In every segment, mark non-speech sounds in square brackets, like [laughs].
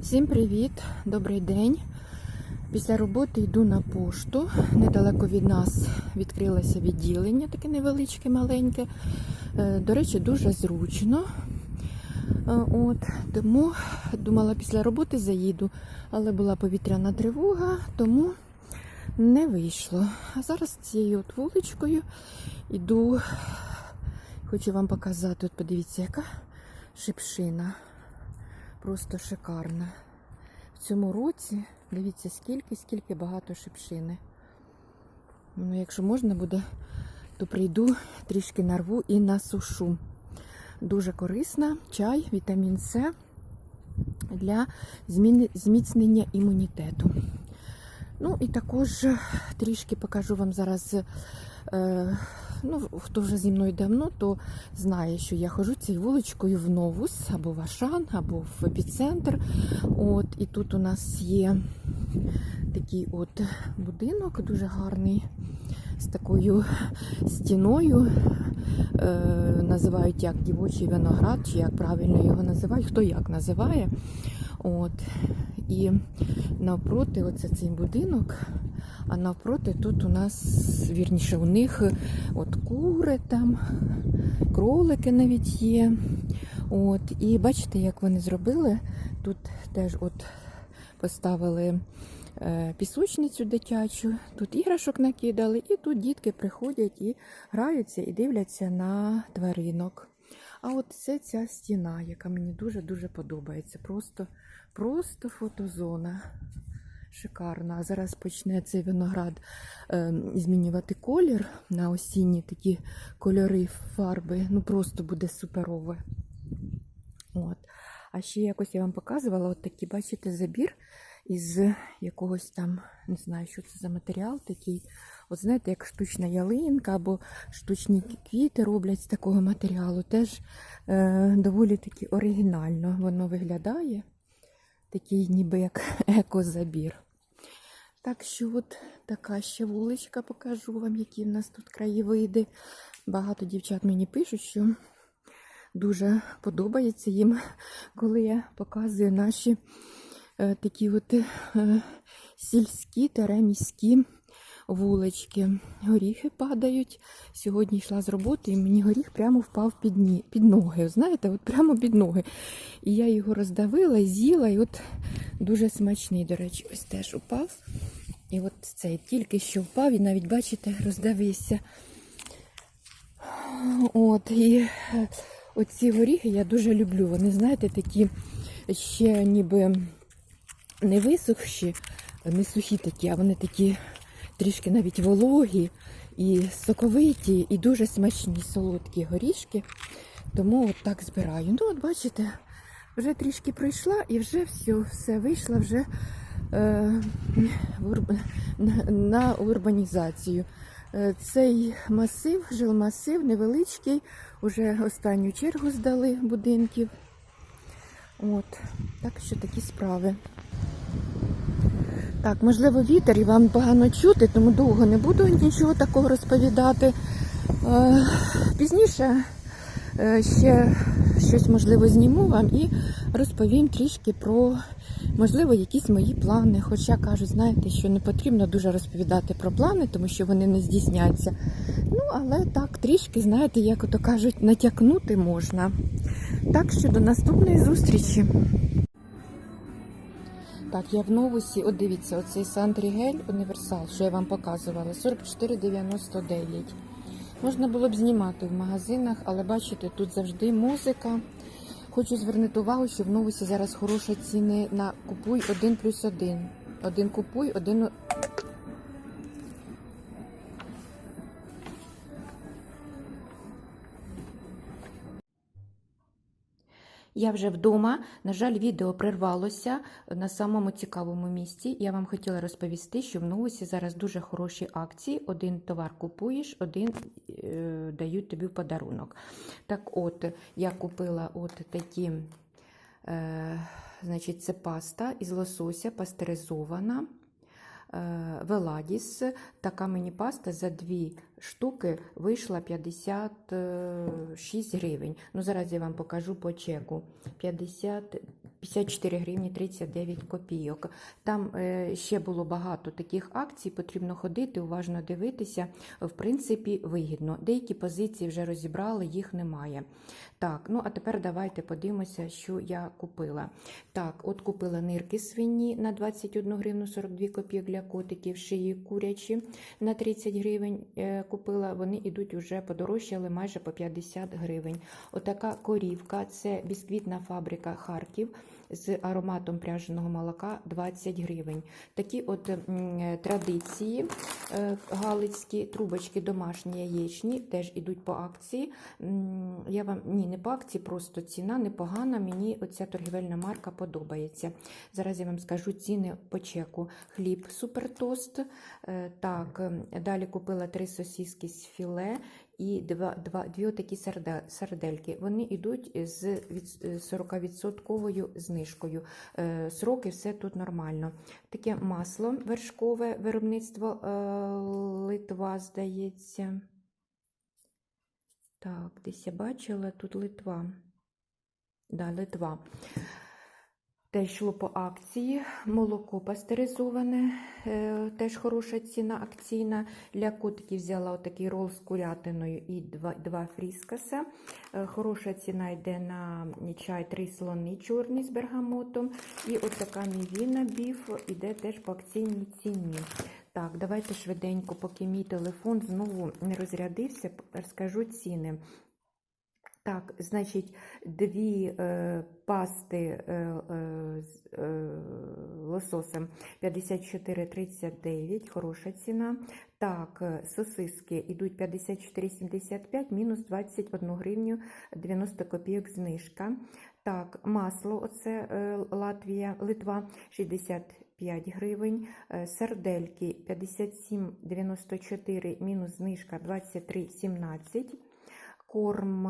Всім привіт, добрий день. Після роботи йду на пошту. Недалеко від нас відкрилося відділення, таке невеличке, маленьке. Е, До речі, дуже зручно. Е, От, тому думала, після роботи заїду, але була повітряна тривога, тому не вийшло. А зараз цією от вуличкою йду. Хочу вам показати, от подивіться, яка шипшина. Просто шикарна. В цьому році дивіться, скільки, скільки багато шипшини. Ну, якщо можна буде, то прийду трішки нарву і насушу. Дуже корисна чай, вітамін С для зміцнення імунітету. Ну і також трішки покажу вам зараз. Е, ну, хто вже зі мною давно, то знає, що я ходжу цією вуличкою в Новус або в Ашан, або в епіцентр. От, і тут у нас є такий от будинок, дуже гарний, з такою стіною. Е, називають як дівочий виноград, чи як правильно його називають, хто як називає. От. І навпроти, оце цей будинок, а навпроти тут у нас, вірніше, у них от кури там, кролики навіть є. От. І бачите, як вони зробили. Тут теж от поставили е, пісочницю дитячу, тут іграшок накидали, і тут дітки приходять і граються і дивляться на тваринок. А от це ця стіна, яка мені дуже-дуже подобається. Просто, просто фотозона. Шикарна. А зараз почне цей виноград е, змінювати колір на осінні такі кольори фарби. Ну просто буде суперове. От. А ще якось я вам показувала от такий, бачите, забір із якогось там, не знаю, що це за матеріал такий. От знаєте, як штучна ялинка або штучні квіти роблять з такого матеріалу. Теж е, доволі таки оригінально воно виглядає. Такий ніби як [laughs] екозабір. Так що от така ще вуличка покажу вам, які в нас тут краєвиди. Багато дівчат мені пишуть, що дуже подобається їм, коли я показую наші е, такі от е, сільські тереміські вулички. Горіхи падають. Сьогодні йшла з роботи, і мені горіх прямо впав під, ні, під ноги. Знаєте, от прямо під ноги. І я його роздавила, з'їла, і от дуже смачний, до речі, ось теж упав. І от цей тільки що впав, і навіть, бачите, роздавився. От, і е, оці горіхи я дуже люблю. Вони, знаєте, такі ще ніби не висохші, не сухі такі, а вони такі трішки навіть вологі і соковиті, і дуже смачні солодкі горішки. Тому от так збираю. Ну, от бачите, вже трішки пройшла і вже все, все вийшла вже на, на урбанізацію. Е, Цей масив, жилмасив невеличкий, уже останню чергу здали будинків. От, так що такі справи. Так, можливо, вітер і вам погано чути, тому довго не буду нічого такого розповідати. Е, Пізніше е, ще щось можливо зніму вам і розповім трішки про, можливо, якісь мої плани. Хоча кажуть, знаєте, що не потрібно дуже розповідати про плани, тому що вони не здійсняться. Ну, але так, трішки, знаєте, як ото кажуть, натякнути можна. Так що до наступної зустрічі. Так, я в новусі, от дивіться, оцей Сандрігель універсал, що я вам показувала, 44,99. Можна було б знімати в магазинах, але бачите, тут завжди музика. Хочу звернути увагу, що в новусі зараз хороші ціни на купуй один плюс один. Один купуй, один. Я вже вдома. На жаль, відео прервалося на самому цікавому місці. Я вам хотіла розповісти, що в новусі зараз дуже хороші акції. Один товар купуєш, один е, дають тобі подарунок. Так от, я купила от такі, е, значить, це паста із лосося пастеризована. Е, Веладіс. Така мені паста за дві штуки вийшла 56 гривень. Ну, зараз я вам покажу по чеку. 50, 54 гривні 39 копійок. Там е, ще було багато таких акцій, потрібно ходити, уважно дивитися. В принципі, вигідно. Деякі позиції вже розібрали, їх немає. Так, ну а тепер давайте подивимося, що я купила. Так, от купила нирки свині на 21 гривну 42 копійок для котиків, шиї курячі на 30 гривень е, купила. Вони йдуть уже подорожчали майже по 50 гривень. Отака корівка це бісквітна фабрика Харків з ароматом пряженого молока 20 гривень. Такі от е, традиції е, галицькі трубочки домашні яєчні теж ідуть по акції. Я вам ні, не по акції, просто ціна непогана. Мені оця торгівельна марка подобається. Зараз я вам скажу ціни по чеку. Хліб супертост. Е, Так, далі купила три сосиски з філе і два, два, дві отакі сарде- сардельки. Вони йдуть з е, 40% знижкою. Е, Сроки все тут нормально. Таке масло вершкове виробництво е, Литва, здається. Так, десь я бачила тут Литва. Да, Литва. Теж йшло по акції. Молоко пастеризоване, е, теж хороша ціна акційна. Для котиків взяла отакий рол з курятиною і два, два фріскаса. Е, Хороша ціна йде на чай три слони чорний з бергамотом. І от така мівіна біф іде теж по акційній ціні. Так, давайте швиденько, поки мій телефон знову не розрядився, розкажу ціни. Так, значить, дві е, пасти е, е, е, лососем 54,39, хороша ціна. Так, е, сосиски йдуть 54,75, мінус 21 гривню 90 копійок знижка. Так, масло, оце е, Латвія, Литва 65 гривень, е, сардельки 57,94, мінус знижка 23,17. Корм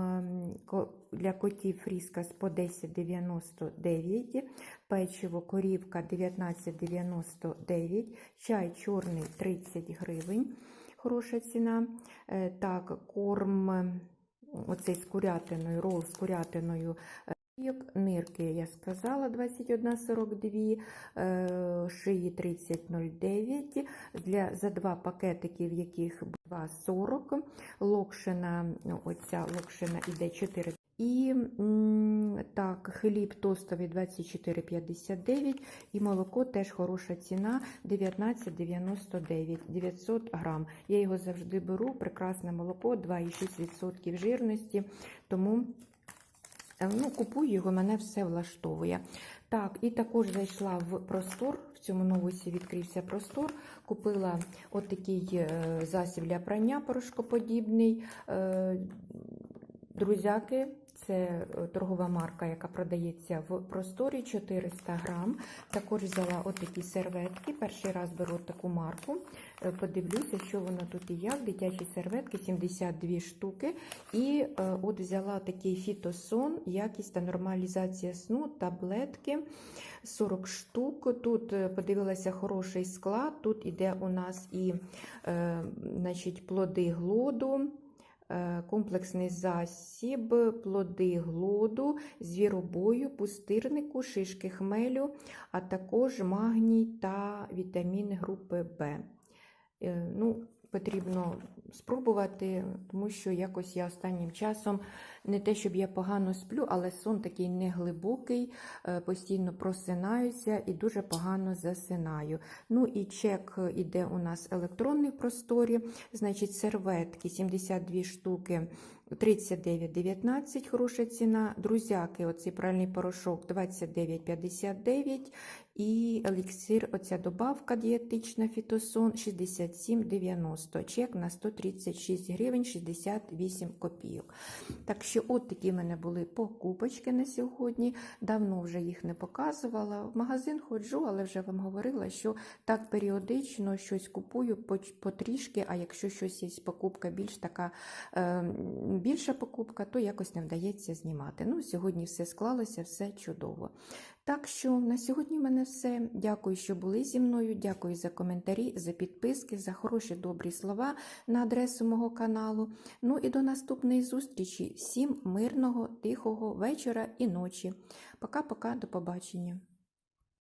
для котів фріскас по 10,99, печиво корівка 19,99, чай чорний 30 гривень, хороша ціна. Е, Так, корм оцей з курятиною, рол з курятиною. Як нирки, я сказала, 21,42, е, шиї 30,09, для, за два пакетики, в яких 2,40, локшина, ну, оця локшина іде 4. І так, хліб тостовий 24,59 і молоко теж хороша ціна 19,99 900 грам. Я його завжди беру, прекрасне молоко, 2,6% жирності, тому Ну, купую його, мене все влаштовує. Так, і також зайшла в простор. В цьому новосі відкрився простор. Купила отакий е, засіб для прання порошкоподібний. Друзяки, це е, торгова марка, яка продається в просторі 400 грам. Також взяла отакі серветки. Перший раз беру таку марку. Е, Подивлюся, що воно тут і як. Дитячі серветки 72 штуки. І е, от взяла такий фітосон, якість та нормалізація сну, таблетки 40 штук. Тут подивилася хороший склад. Тут іде у нас і значить, плоди глоду. Е, Комплексний засіб, плоди глоду, звіробою, пустирнику, шишки хмелю, а також магній та вітаміни групи Б. Е, Ну, потрібно спробувати, тому що якось я останнім часом не те, щоб я погано сплю, але сон такий неглибокий, е, постійно просинаюся і дуже погано засинаю. Ну і чек іде у нас електронний в просторі, значить, серветки 72 штуки. 39,19 хороша ціна. Друзяки, оцей пральний порошок 29,59 і еліксир, оця добавка дієтична фітосон 67,90. Чек на 136 гривень 68 копійок. Так що, от такі в мене були покупочки на сьогодні. Давно вже їх не показувала. В магазин ходжу, але вже вам говорила, що так періодично щось купую потрішки, а якщо щось є покупка більш така е, більша покупка, то якось не вдається знімати. Ну, сьогодні все склалося, все чудово. Так що на сьогодні в мене все. Дякую, що були зі мною. Дякую за коментарі, за підписки, за хороші добрі слова на адресу мого каналу. Ну і до наступної зустрічі. Всім мирного, тихого вечора і ночі. Пока-пока, до побачення.